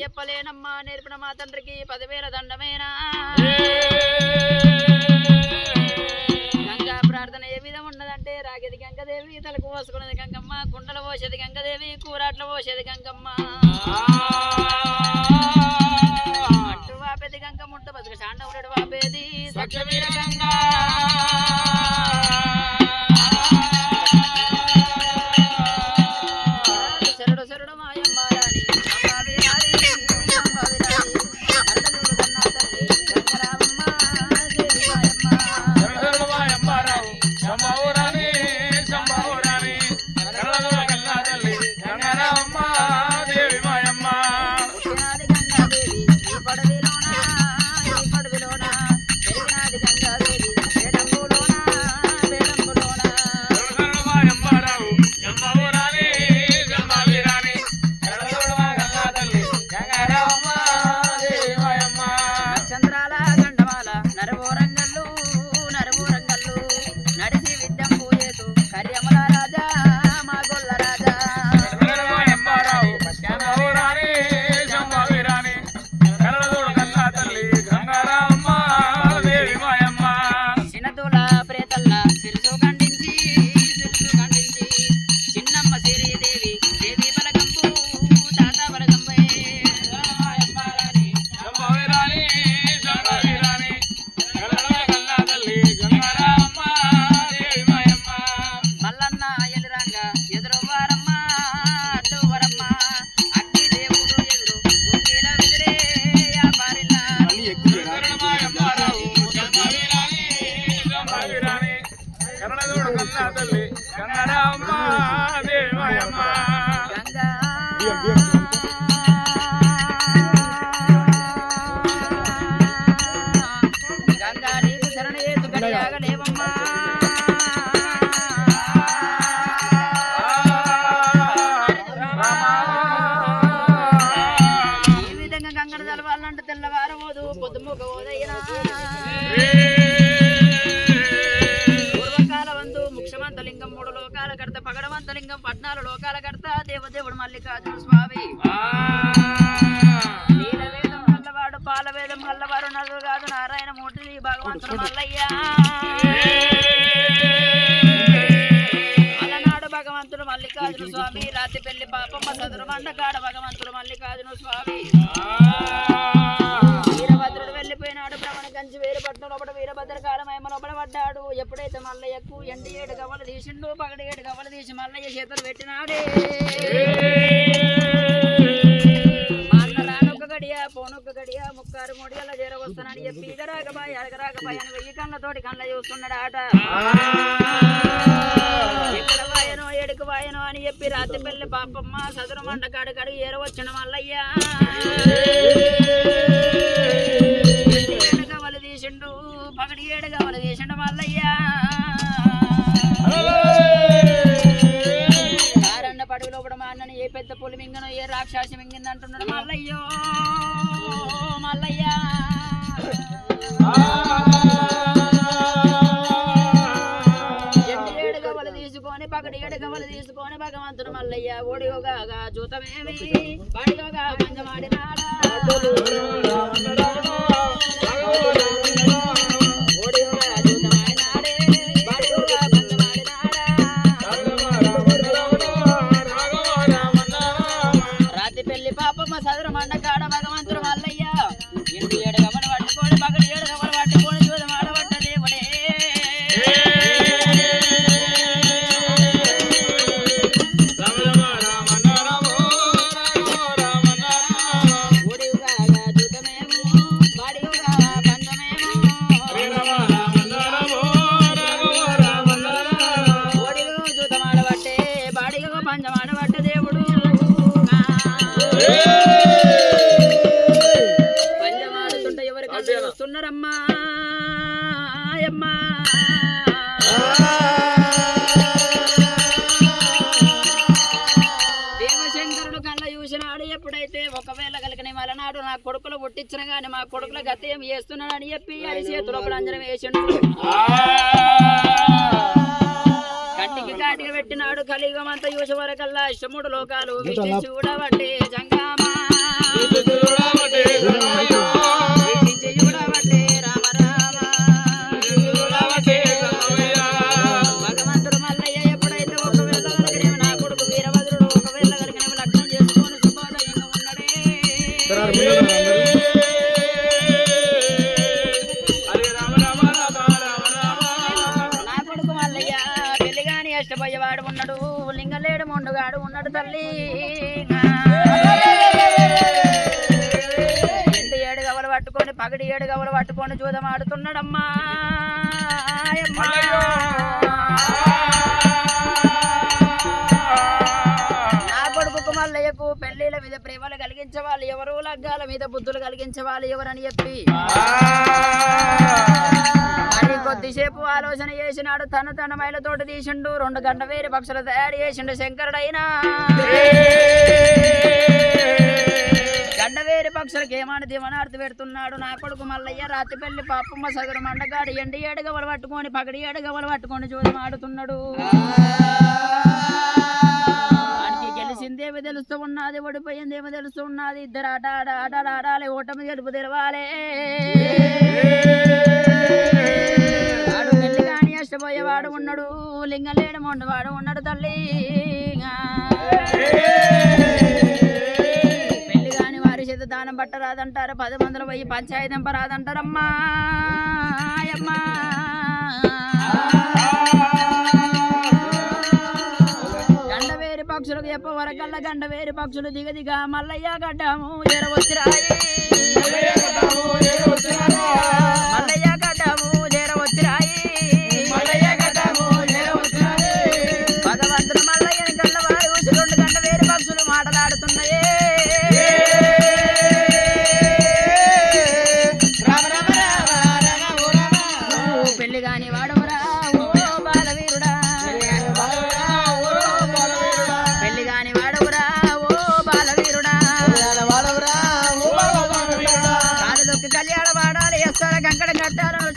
చెప్పలేనమ్మా నేర్పిన మా తండ్రికి పదివేల దండమేనా? పోసేది గంగదేవి కూరాట్ల పోసేది గంగమ్మ. అట్టు వాపేది గంగ ముట్ట బతుకు చాండవుడు వాపేది సక్షవీర గంగా. స్వామి. నీలవేదం మల్లవాడు పాలవేదం మల్లవారు నలుగు కాదు నారాయణ మూర్తి భగవంతుడు మల్లయ్య. అలనాడు భగవంతుడు మల్లికార్జున స్వామి రాతి పెళ్ళి పాపమ్మ సదురు మండకాడ భగవంతుడు మల్లికార్జున స్వామి. వీరభద్రుడు వెళ్ళిపోయినాడు భ్రమణ కంచి వీరపట్నం లోపల వీరభద్ర కాలమేమ లోపల పడ్డాడు. ఎప్పుడైతే మల్లయ్యకు ఎండి ఏడు గవ్వలు తీసిండు పగడి ఏడు గవ్వలు తీసి మల్లయ్య చేతులు పెట్టినాడే. గడియ మూడు మూడిగల చేర చెప్పి ఇగరాకబాయ్ అడగరాకబాయ్ అని వెయ్యి కళ్ళతోటి కళ్ళ చూస్తున్నాడు ఆట ఎక్కడ వాయనో ఎడుకు వాయనో అని చెప్పి రాత్రి పెళ్ళి పాపమ్మ సదురు మంట కాడు కాడు ఏరవచ్చిన మల్లయ్యా. ఏడగవలు తీసిండు పగడి ఏడగవలు తీసిండు మల్లయ్యా. పడుగులో కూడా మా అన్నని ఏ పెద్ద పులి మింగనో ఏ రాక్షసి మింగింది అంటున్నాడు మల్లయ్యో. గవ్వలు తీసుకొని భగవంతుడు మల్లయ్య ఓడియోగా జూతమేమి పడియోగా పంచమాడినాడా ఓడియోగా చేతిలో అంజనం వేసిండు కంటికి కాటికి పెట్టినాడు కలియుగమంత యూస వరకల్లా ఇష్టముడు లోకాలు. విష్టి చూడబట్టే జంగామా. ఏడు గవలు పట్టుకొని చూదం ఆడుతున్నాడమ్మా. నా కొడుకు మల్లయ్యకు పెళ్ళిల మీద ప్రేమలు కలిగించే వాళ్ళు ఎవరు? లగ్గాల మీద బుద్ధులు కలిగించే వాళ్ళు ఎవరని చెప్పి. కొద్దిసేపు ఆలోచన చేసినాడు. తను తన మైలతోటి తీసిండు. రెండు గంట వేరే పక్షులు తయారు చేసిండు శంకరుడైనా. గండవేరి పక్షులకు ఏమని దివనార్తి పెడుతున్నాడు? నా కొడుకు మల్లయ్య రాతి పెళ్ళి పాపమ్మ సగరు మండగాడు ఎండి ఏడగవలు పట్టుకొని పగడి ఏడగవలు పట్టుకొని చూసి ఆడుతున్నాడు వానికి గెలిచిందేమి తెలుస్తూ ఉన్నది ఓడిపోయిందేమి తెలుస్తూ ఉన్నది? ఇద్దరు ఆట ఆడ ఆట ఆడాలి ఓటమి గెలుపు తెలవాలి. వాడు పెళ్ళి కాని అష్టపోయేవాడు ఉన్నాడు లింగలేడు మొండవాడు ఉన్నాడు తల్లి. చేత దానం పట్టరాదంటారు పది మందులు పోయి పంచాయతీ రాదంటారమ్మా. అమ్మా గండవేరి పక్షులకు చెప్ప వరకల్లా గండవేరి పక్షులు దిగ దిగ మల్లయ్య గడ్డము జరవచ్చిరాయి మల్లయ్య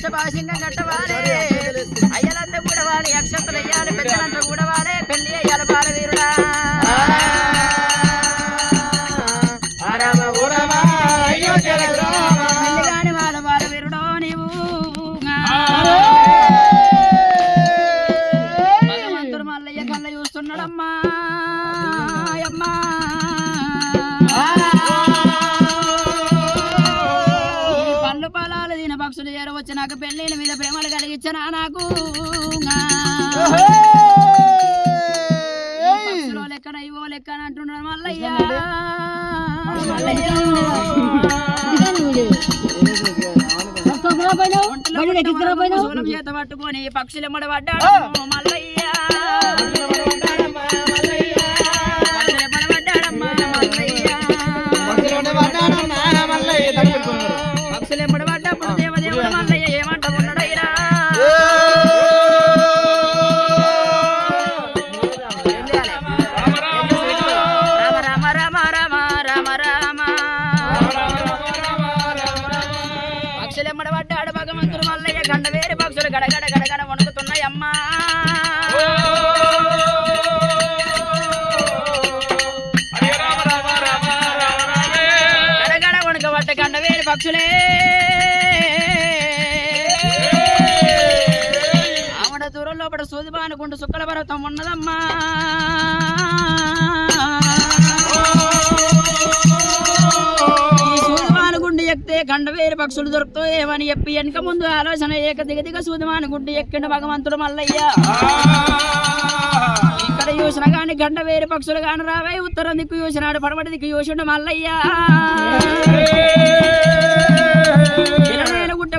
వృక్షభాషంగా కట్టవాలి అయ్యలంతా కూడా వాలి అక్షంతలు పట్టుకొని పక్షులెమ్మడ పడ్డాడు. మల్లయ్య సూదిబానుకుంటూ సుక్కల పర్వతం ఉన్నదమ్మా ఎక్కితే గండవేరు పక్షులు దొరుకుతాయేమని చెప్పి వెనక ముందు ఆలోచన ఏక దిగ దిగ సూదిమానుగుండు ఎక్కిండు భగవంతుడు మల్లయ్య. ఇక్కడ చూసిన గాని గండవేరు పక్షులు గాని రావే ఉత్తరం దిక్కు చూసినాడు పడమటి దిక్కు చూసిండు మల్లయ్య.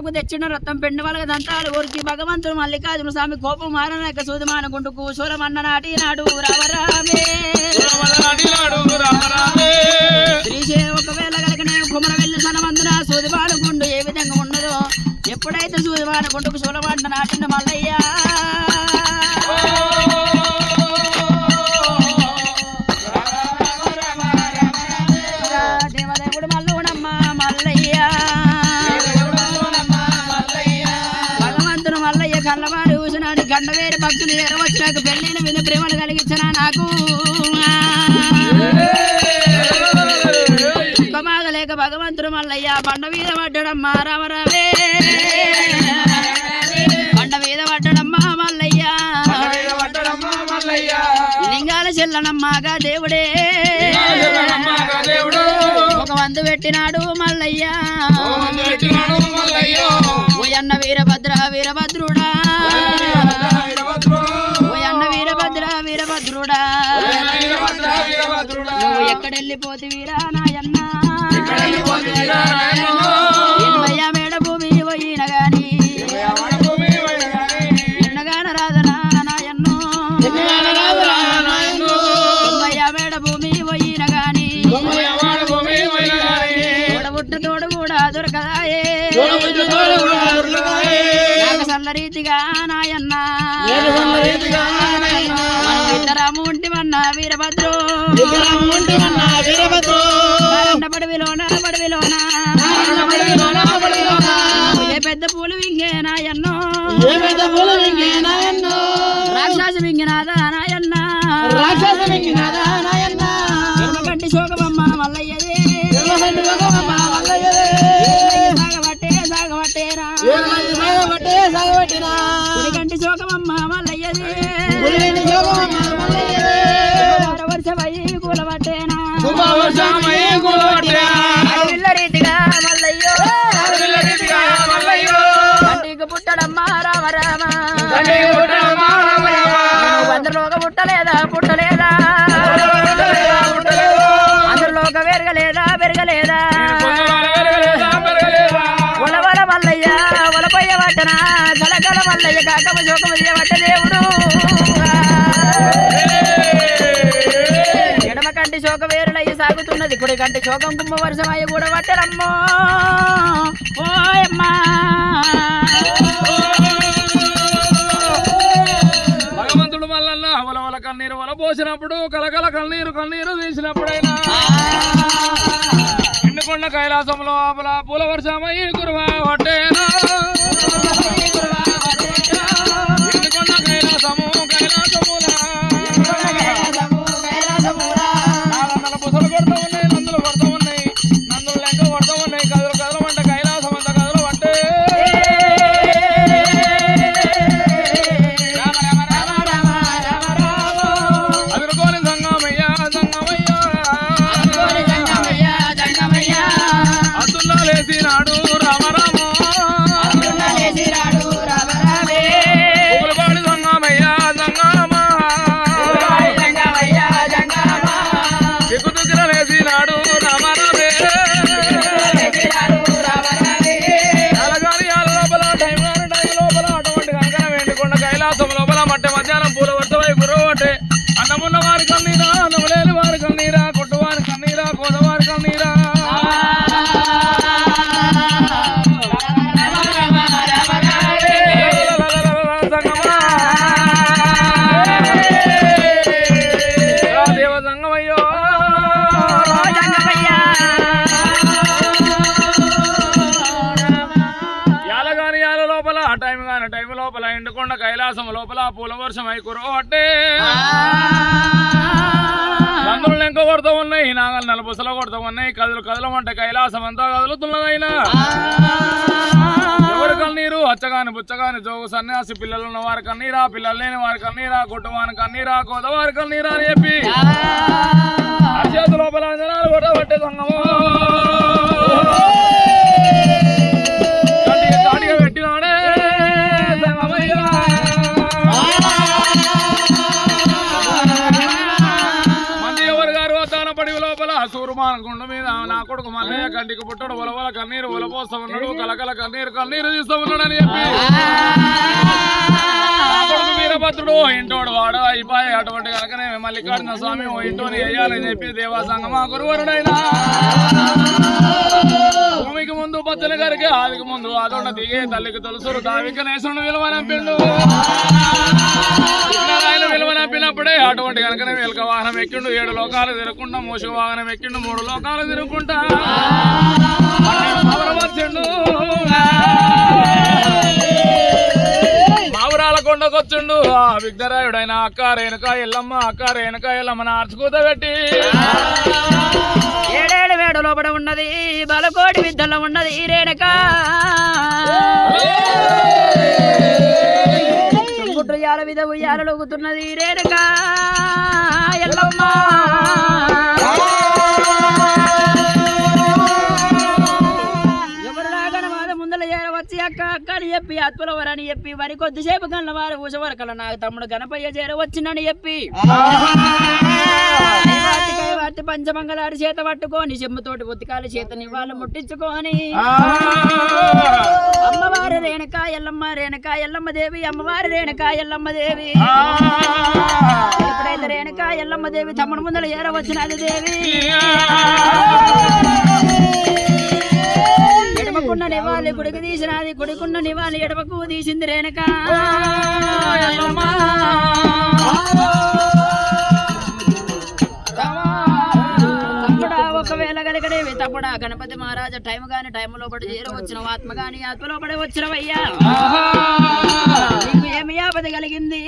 గుట్టకు తెచ్చిన రక్తం పెండు వలగ దంతాలు ఊరికి భగవంతుడు మల్లికార్జున స్వామి కోపం మారనాక సూదిమాన గుండుకు సూరమన్న నాటి నాడు రావరామే శ్రీశే ఒకవేళ కనుకనే కుమర వెళ్ళి సనమందున సూదిమాన గుండు ఏ విధంగా ఉన్నదో ఎప్పుడైతే సూదిమాన గుండుకు సూరమంట నాటిన మల్లయ్య. వచ్చింది నేరం వచ్చి నాకు పెళ్ళిన మీద ప్రేమలు కలిగించిన నాకు? లేక భగవంతుడు మల్లయ్య బండ మీద పడ్డడమ్మా రామరావే బండ మీద పడ్డడమ్మా మల్లయ్య. లింగాల చెల్లనమ్మాగా దేవుడే. ఒక వందు పెట్టినాడు మల్లయ్య. ఓయన్న వీరభద్ర వీరభద్రుడా. ఎక్కడెళ్ళిపోతే వీరా నాయన్న ఎనభయ్య మేడ భూమి పోయిన గాని. ఎన్నగాన రాదనా నాయన్నో. మేడ భూమి పోయిన గాని. తోడబుట్ట తోడు కూడా దొరకదాయే. రీతిగా నాయన్న. మనం ఇద్దరము ఉంటివన్న వీరభద్రు. బాలన్న పడవిలోన పడవిలోన ఏ పెద్ద పూలు వింగే నాయన్నో రాక్షస వింగినాదా నాయన్న ఎర్రగడ్డి శోకమమ్మ మల్లయ్యదే సాగబట్టే సాగబట్టేరా ఉడిగంటి శోకమమ్మ మల్లయ్యదే వరవరసమై కూలబట్టేనా అడవిల్ల రీతిగా మల్లయ్యో. కంటికి పుట్టడమ్మా రామ రామ అందరిలోక పుట్టలేదా పుట్టలేదా? అందరిలోక పెరగలేదా పెరగలేదా? ఒలవల మల్లయ్య ఒలపయ్య పట్టన కలకల మల్లయ్య కాకమ శోకమ చేయబట్ట దేవుడు. సాగుతున్నది. కుడి కంటి శోకం కుంభ వర్షమయ్య కూడా పట్టరమ్మో. ఓయమ్మా. భగవంతుడు మల్లన్న అవలవల కన్నీరు వల పోసినప్పుడు కలకల కన్నీరు కన్నీరు తీసినప్పుడైనా ఎండుకొండ కైలాసంలో ఆపల పూల వర్షమయ్యి కురువా పట్టేనా. లోపల పూల వర్షం అయి కురవట్టే నందులు ఎంక కొడతా ఉన్నాయి నాగలు నలుపుసలు కొడతా ఉన్నాయి కదులు కదలమంటే కైలాసం అంతా కదులుతున్నదైనా ఎవరి కన్నీరు? అచ్చగాని బుచ్చగాని జోగు సన్యాసి పిల్లలు ఉన్న వారి కన్నీరా పిల్లలు లేని వారి కన్నీరా కొట్టువాని కన్నీరా కోదవారి కన్నీరా అని చెప్పి. అరిచేతి లోపల జనాలు కొట్టబట్టే సంగము. కంటికి పుట్టడు ఒలవల కన్నీరు ఒలపోస్తా ఉన్నాడు కలకల కన్నీరు కన్నీరు తీస్తూ ఉన్నాడు అని చెప్పి. వీరభద్రుడు ఇంటోడు వాడు అయిపోయి అటువంటి కనుకనే మల్లికార్జున స్వామి ఓ ఇంటోని వేయాలని చెప్పి దేవా సంగమా గురువరుడైనా. భూమికి ముందు పచ్చని గారికి ఆదికి ముందు అదొండ దిగే తల్లికి తొలుసురు దావిక నేసుడు విలువనంపిండు అటువంటి కనుకనే వెలక వాహనం ఎక్కిండు. ఏడు లోకాలు తిరగకుండా మూసుకు వాహనం ఎక్కిండు మూడు లోకాలు తిరుగుకుంటా వచ్చిండు. కొండకొచ్చుండు ఆ విఘ్నరాయుడైన అక్క రేణుక ఎల్లమ్మ అక్క రేణుక ఎల్లమ్మ నార్చుకూత పెట్టి. ఏడేడు వేడు లోపల ఉన్నది బలకోటి విద్యలో ఉన్నది రేణుక. ఉయ్యాల విధ ఉయ్యాలొగుతున్నది రేణుకా రేణుక అక్క అక్క అని చెప్పి అత్పలవరని చెప్పి వరి కొద్దిసేపు కన్న వారు ఊసవరకల నాకు తమ్ముడు గణపయ్య చేర చేరవచ్చిందని చెప్పి. పంచమంగళారి చేత పట్టుకొని చెమ్ముతోటి ఉతికాలి చేత నివాళులు ముట్టించుకొని అమ్మవారి రేణుక ఎల్లమ్మ రేణుక ఎల్లమ్మ దేవి అమ్మవారి రేణుక ఎల్లమ్మ దేవి. ఎప్పుడైతే రేణుక ఎల్లమ్మ దేవి తమ్ముడు ముందర ఏరవచ్చినది దేవి. ఎడమకున్న నివాళి గుడికి తీసినది గుడికున్న నివాళి ఎడమకు తీసింది రేణుక. తమ్ముడా గణపతి మహారాజా టైం గాని టైం లోపల చేర వచ్చిన ఆత్మ గాని ఆత్మ లోపల వచ్చినవయ్యా. నీకు ఏమి ఆపద కలిగింది?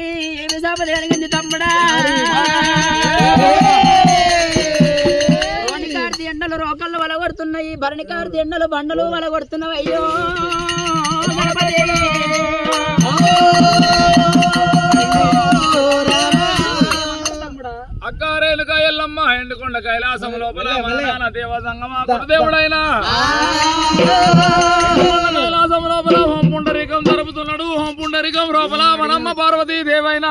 ఏమి సాపద కలిగింది తమ్ముడా? రోని కార్తీ ఎండలు రోకళ్ళు వలగొడుతున్నాయి భరణి కార్తీ ఎండలు బండలు వలగొడుతున్నావు అయ్యో గణపతి. తమ్ముడా అక్క రేణుక ఎల్లమ్మ ఎండుకొండ కైలాసం లోపల మలయాళ దేవ సంగమ ఎండుకొండ కైలాసం లోపల హోం పుండరీకం జరుపుతున్నాడు హోం పుండరీకం లోపల మనమ్మ పార్వతీ దేవైన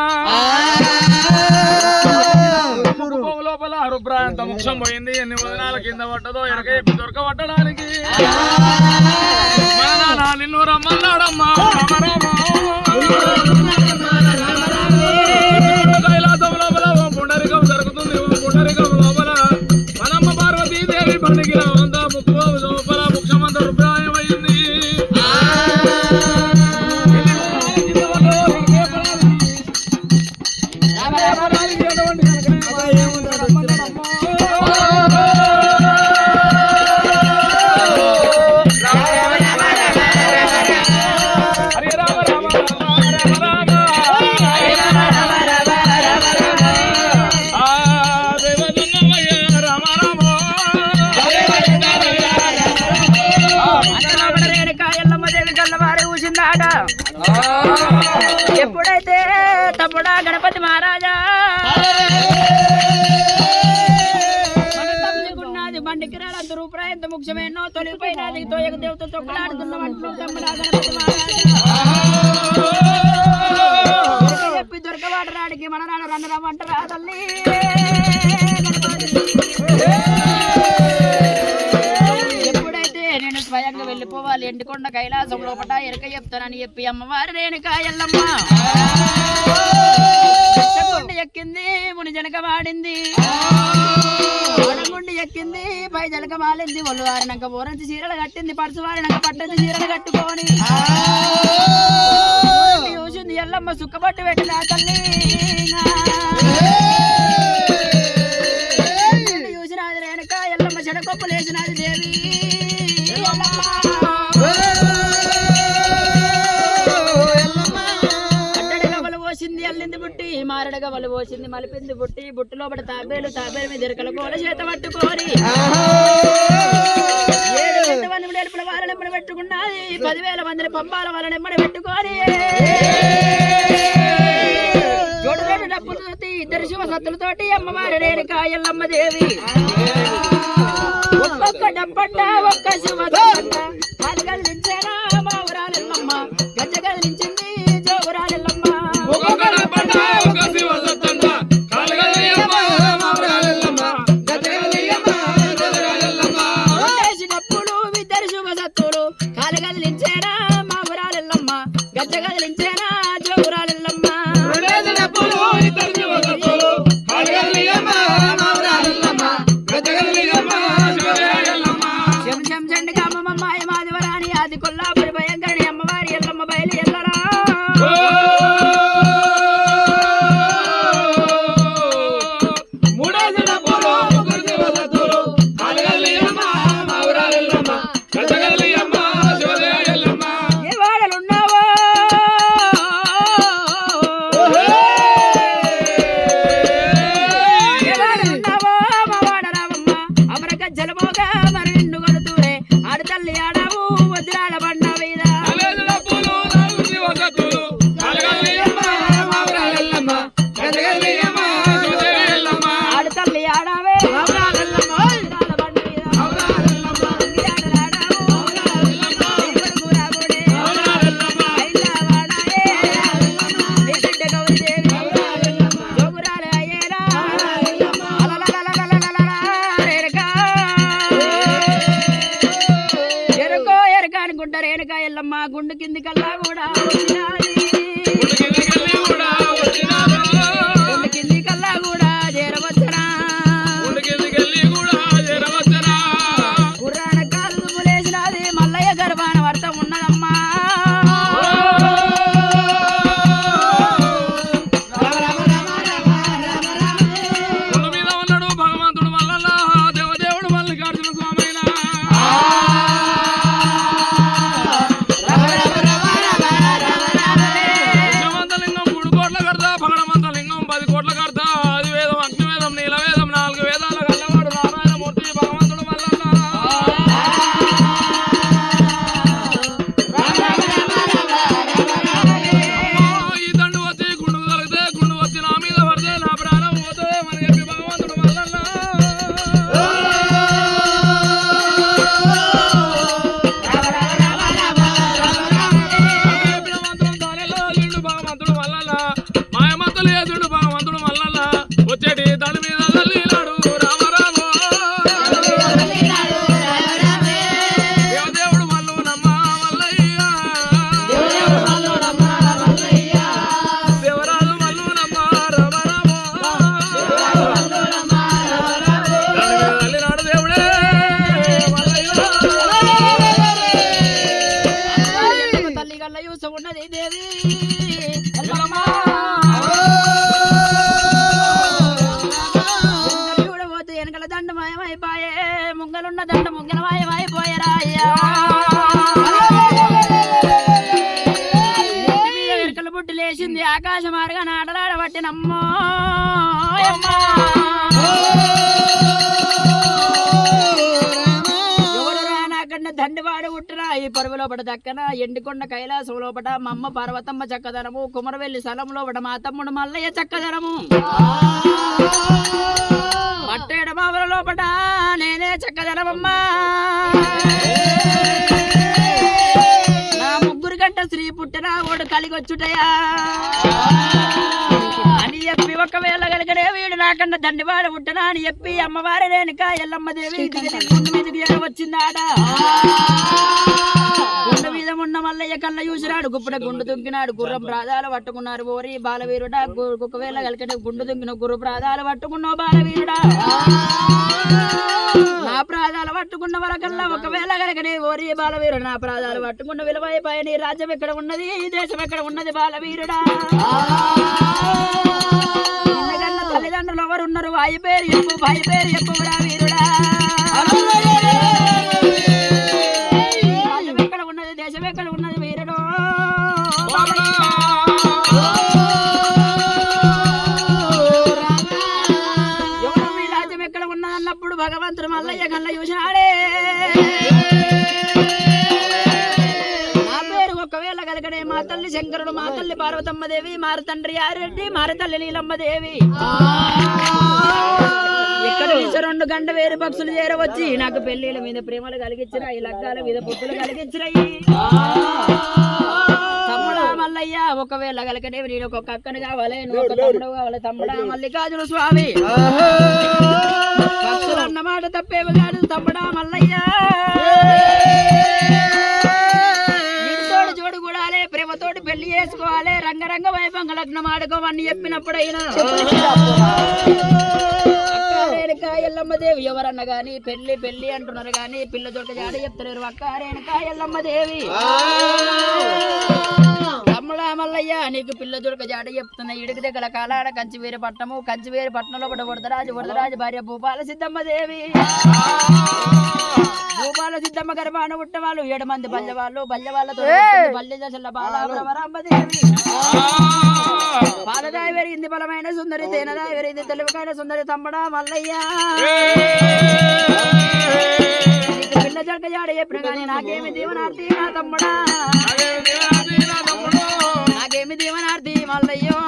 లోపల రుబ్రాయంత ముక్షం పోయింది ఎన్ని వదనాల కింద పట్టదో ఎనక మన నాన్న నిన్ను రమ్మన్నాడమ్మా తల్లి. ఎప్పుడైతే నేను స్వయంగా వెళ్ళిపోవాలి ఎండుకొండ కైలాసం లోపట ఎరక చెప్తానని చెప్పి అమ్మవారి రేణుక ఎల్లమ్మ కొండ ఎక్కింది ముని జనక వాడింది. గుండి ఎక్కింది పై జనక మాలింది ఒళ్ళు వారినాక ఓరంచి చీరలు కట్టింది పడుచు వారినాక పట్టంచి చీరలు కట్టుకొని. ఎల్లమ్మ సుఖపట్టు పెట్టిన తల్లి. మలగవలు పోసింది మలిపింది బుట్టి బుట్టు పడి తాబేలు తాబేలు మీద ఇరకల కోల చేత పట్టుకోని. ఏడు వారని ఎమ్మడి పెట్టుకున్నది పదివేల మందిని పంపాల వాళ్ళని ఎమ్మడి పెట్టుకోని. జోడు రెండు డప్పులతోటి ఇద్దరు శివ సత్తులతోటి అమ్మవారి నేను కాయల్లమ్మ దేవి ఒక్కొక్క డప్పట్ట ఒక్క శివ సత్తంట అది కదిలించేనా మా ఊరాలెల్లమ్మ గజ్జ Nicolás. దండివాడు ఉట్టిన ఈ పరువు లోపల దక్కన ఎండికొండ కైలాసం లోపట మా అమ్మ పార్వతమ్మ చక్కదనము కుమరవెల్లి స్థలం లోపట మా తమ్ముడు మల్లయ్య చక్కదనము. పట్టేడ బాబుల లోపట నేనే చక్కదనమమ్మా. నా ముగ్గురు గంట స్త్రీ పుట్టిన ఓడు కలిగొచ్చుటయా? అని చెప్పి ఒకవేళ కలిగడే వీడు నాకన్నా దండివాడు పుట్టినా అని చెప్పి అమ్మవారి రేణుక ఎల్లమ్మ దేవి మీదకి గుండు మీద ఉన్న మల్లయ్య కళ్ళ చూసినాడు గుప్పుడ గుండు దుంకినాడు గుర్రం ప్రాదాలు పట్టుకున్నారు ఓరి బాలవీరుడా ఒకవేళ కలిగడే గుండు దుంకిన గుర్రు ప్రాదాలు పట్టుకున్నావు బాలవీరుడా. నా ప్రాదాలు పట్టుకున్న వరకల్లా ఒకవేళ కనుకనే ఓరి బాలవీరుడు నా ప్రాదాలు పట్టుకున్న విలువైపోయి నీ రాజ్యం ఎక్కడ ఉన్నది? ఈ దేశం ఎక్కడ ఉన్నది బాలవీరుడా? తల్లిదండ్రులు ఎవరు ఉన్నారు? వాయి పేరు చెప్పు భాయి పేరు చెప్పు వీరుడా రాజ్యం ఎక్కడ ఉన్నది దేశం ఎక్కడ ఉన్నది వీరుడు. ఎవరు మీ రాజ్యం ఎక్కడ ఉన్నది అన్నప్పుడు భగవంతుడు మల్లయ్య కళ్ళ చూసినాడే. నా పేరు ఒకవేళ కలగడే మా తల్లి శంకరుడు మా పార్వతమ్మ దేవి మారు తండ్రి యారెడ్డి మారు తల్లి నీలమ్మ దేవి ఎక్కడ నుంచి రెండు గంట వేరు పక్షులు చేరవచ్చి నాకు పెళ్ళిళ్ళ మీద ప్రేమలు కలిగించినాయి లగ్గాల మీద పొత్తులు కలిగించినాయి. తమ్ముడా మల్లయ్య ఒకవేళ కలకడే నేను ఒక అక్కను కావాలి నువ్వు ఒక తమ్ముడు కావాలి తమ్ముడా మల్లికార్జున స్వామి. పక్షులు అన్నమాట తప్పేవి కాదు తమ్ముడా మల్లయ్య. ప్రేమతోటి పెళ్ళి చేసుకోవాలి. రంగరంగ వైభవంగా లగ్నం ఆడుకోమని చెప్పినప్పుడైనా అక్క రేణుక ఎల్లమ్మ దేవి ఎవరన్నా గాని పెళ్ళి పెళ్ళి అంటున్నారు గాని పిల్ల దొరక జాడ చెప్తలేరు. అక్క రేణుక ఎల్లమ్మ దేవి తమ్ముడా మల్లయ్య నీకు పిల్ల దొరక జాడ చెప్తున్నా. ఇడికి దగ్గర కాలాడ కంచివేరి పట్టణము కంచివేరి పట్టణంలో పడ్డ వరదరాజు వరదరాజు భార్య భూపాల సిద్ధమ్మ దేవి. భూపాల సిద్ధమ్మ గర్భాన పుట్ట వాళ్ళు ఏడు మంది బల్య వాళ్ళు బల్య వాళ్ళతో బల్య దశల బాలవరమ్మ దేవి పాలదాయి పెరిగింది బలమైన సుందరి తేనదాయి పెరిగింది తెలివికైన సుందరి తమ్ముడా మల్లయ్య. పిల్ల జడక జాడ చెప్పిన కానీ నాకేమి దీవనార్తి నా తమ్ముడా? నాకేమి దేవరాజు మల్లయ్యో